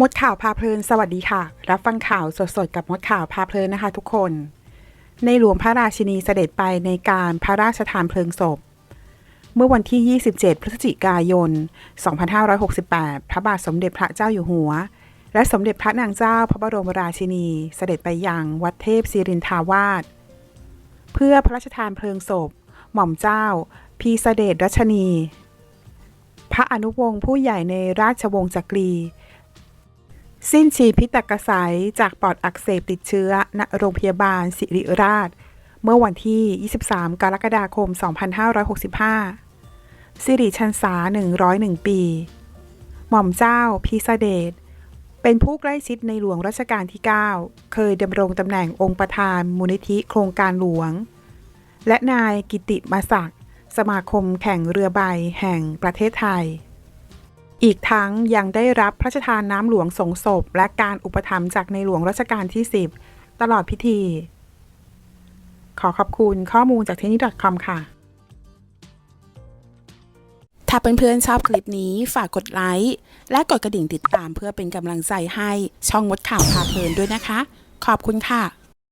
มดข่าวพาเพลินสวัสดีค่ะ รับฟังข่าวสดๆกับมดข่าวพาเพลินนะคะทุกคน ในหลวงพระราชินีเสด็จไปในการพระราชทานเพลิงศพ เมื่อวันที่ 27 พฤศจิกายน 2568 พระบาทสมเด็จพระเจ้าอยู่หัว และสมเด็จพระนางเจ้าพระบรมราชินีเสด็จไปยังวัดเทพศิรินทาวาสเพื่อพระราชทานเพลิงศพ หม่อมเจ้า พีเสด็จรัชนี พระอนุวงศ์ผู้ใหญ่ในราชวงศ์จักรี สิ้นชีพิตกษัยจากปอดอักเสบติดเชื้อ ณ โรงพยาบาลสิริราช เมื่อวันที่ 23 กรกฎาคม 2565 สิริชันษา 101 ปี หม่อมเจ้าพีเสเดช เป็นผู้ใกล้ชิดในหลวงรัชกาลที่ 9 เคยดำรงตำแหน่งองค์ประธานมูลนิธิโครงการหลวง และนายกิติมาศักดิ์สมาคมแข่งเรือใบแห่งประเทศไทย อีกทั้งยังได้รับพระราชทานน้ำหลวงสงศพ และการอุปถัมภ์จากในหลวงรัชกาลที่ 10 ตลอดพิธี ขอขอบคุณข้อมูลจากเที่นี่ .com ค่ะ ถ้าเพื่อนๆชอบคลิปนี้ฝากกดไลค์และกดกระดิ่งติดตามเพื่อเป็นกำลังใจให้ช่องมดข่าวพาเพลินด้วยนะคะ ขอบคุณค่ะ